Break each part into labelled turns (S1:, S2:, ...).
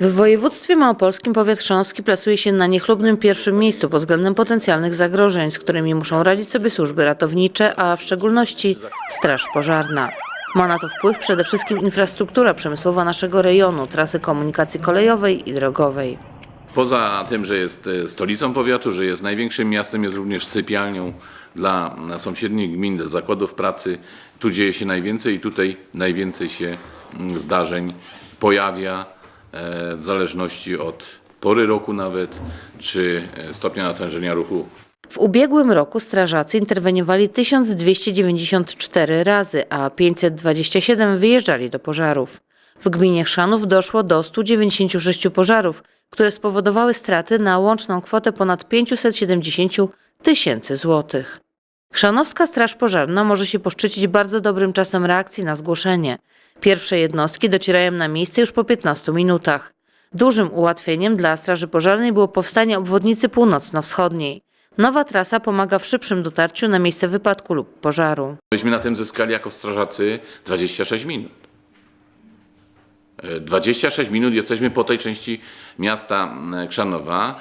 S1: W województwie małopolskim powiat chrzanowski plasuje się na niechlubnym pierwszym miejscu pod względem potencjalnych zagrożeń, z którymi muszą radzić sobie służby ratownicze, a w szczególności Straż Pożarna. Ma na to wpływ przede wszystkim infrastruktura przemysłowa naszego rejonu, trasy komunikacji kolejowej i drogowej.
S2: Poza tym, że jest e, stolicą powiatu, że jest największym miastem, jest również sypialnią dla sąsiednich gmin, dla zakładów pracy. Tu dzieje się najwięcej i tutaj najwięcej się mm, zdarzeń pojawia w zależności od pory roku nawet, czy e, stopnia natężenia ruchu
S1: W ubiegłym roku strażacy interweniowali 1294 razy, a 527 wyjeżdżali do pożarów. W gminie Chrzanów doszło do 196 pożarów, które spowodowały straty na łączną kwotę ponad 570 tysięcy złotych. Chrzanowska Straż Pożarna może się poszczycić bardzo dobrym czasem reakcji na zgłoszenie. Pierwsze jednostki docierają na miejsce już po 15 minutach. Dużym ułatwieniem dla Straży Pożarnej było powstanie obwodnicy północno-wschodniej. Nowa trasa pomaga w szybszym dotarciu na miejsce wypadku lub pożaru.
S2: Myśmy na tym zyskali jako strażacy 26 minut. E, 26 minut jesteśmy po tej części miasta e, Krzanowa.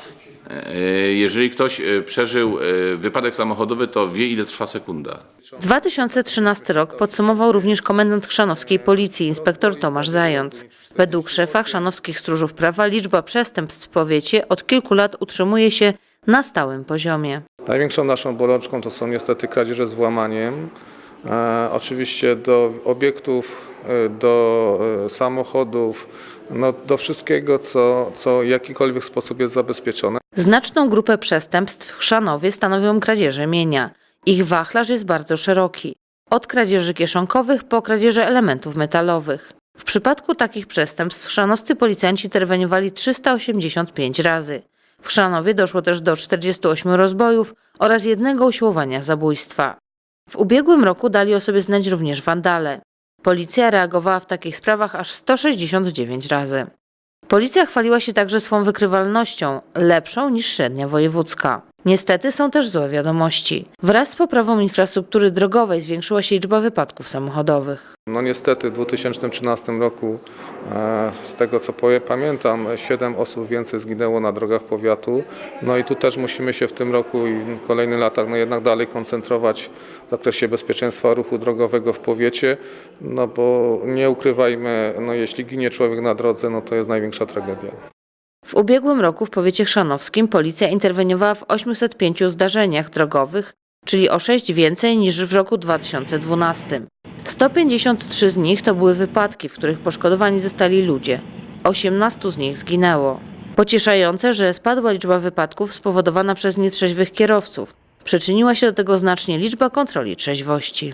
S2: E, Jeżeli ktoś e, przeżył e, wypadek samochodowy, to wie ile trwa sekunda.
S1: 2013 rok podsumował również komendant chrzanowskiej policji, inspektor Tomasz Zając. Według szefa chrzanowskich stróżów prawa liczba przestępstw w powiecie od kilku lat utrzymuje się na stałym poziomie.
S3: Największą naszą bolączką to są niestety kradzieże z włamaniem. E, oczywiście do obiektów, e, do e, samochodów, no, do wszystkiego, co, co w jakikolwiek sposób jest zabezpieczone.
S1: Znaczną grupę przestępstw w Chrzanowie stanowią kradzieże mienia. Ich wachlarz jest bardzo szeroki. Od kradzieży kieszonkowych po kradzieże elementów metalowych. W przypadku takich przestępstw chrzanowscy policjanci interweniowali 385 razy. W Chrzanowie doszło też do 48 rozbojów oraz jednego usiłowania zabójstwa. W ubiegłym roku dali o sobie znać również wandale. Policja reagowała w takich sprawach aż 169 razy. Policja chwaliła się także swą wykrywalnością, lepszą niż średnia wojewódzka. Niestety są też złe wiadomości. Wraz z poprawą infrastruktury drogowej zwiększyła się liczba wypadków samochodowych.
S3: No niestety w 2013 roku, e, z tego co pamiętam, 7 osób więcej zginęło na drogach powiatu. No i tu też musimy się w tym roku i w kolejnych latach no jednak dalej koncentrować w zakresie bezpieczeństwa ruchu drogowego w powiecie, no bo nie ukrywajmy, no jeśli ginie człowiek na drodze, no to jest największa tragedia.
S1: W ubiegłym roku w powiecie chrzanowskim policja interweniowała w 805 zdarzeniach drogowych, czyli o 6 więcej niż w roku 2012. 153 z nich to były wypadki, w których poszkodowani zostali ludzie. 18 z nich zginęło. Pocieszające, że spadła liczba wypadków spowodowana przez nietrzeźwych kierowców. Przyczyniła się do tego znacznie liczba kontroli trzeźwości.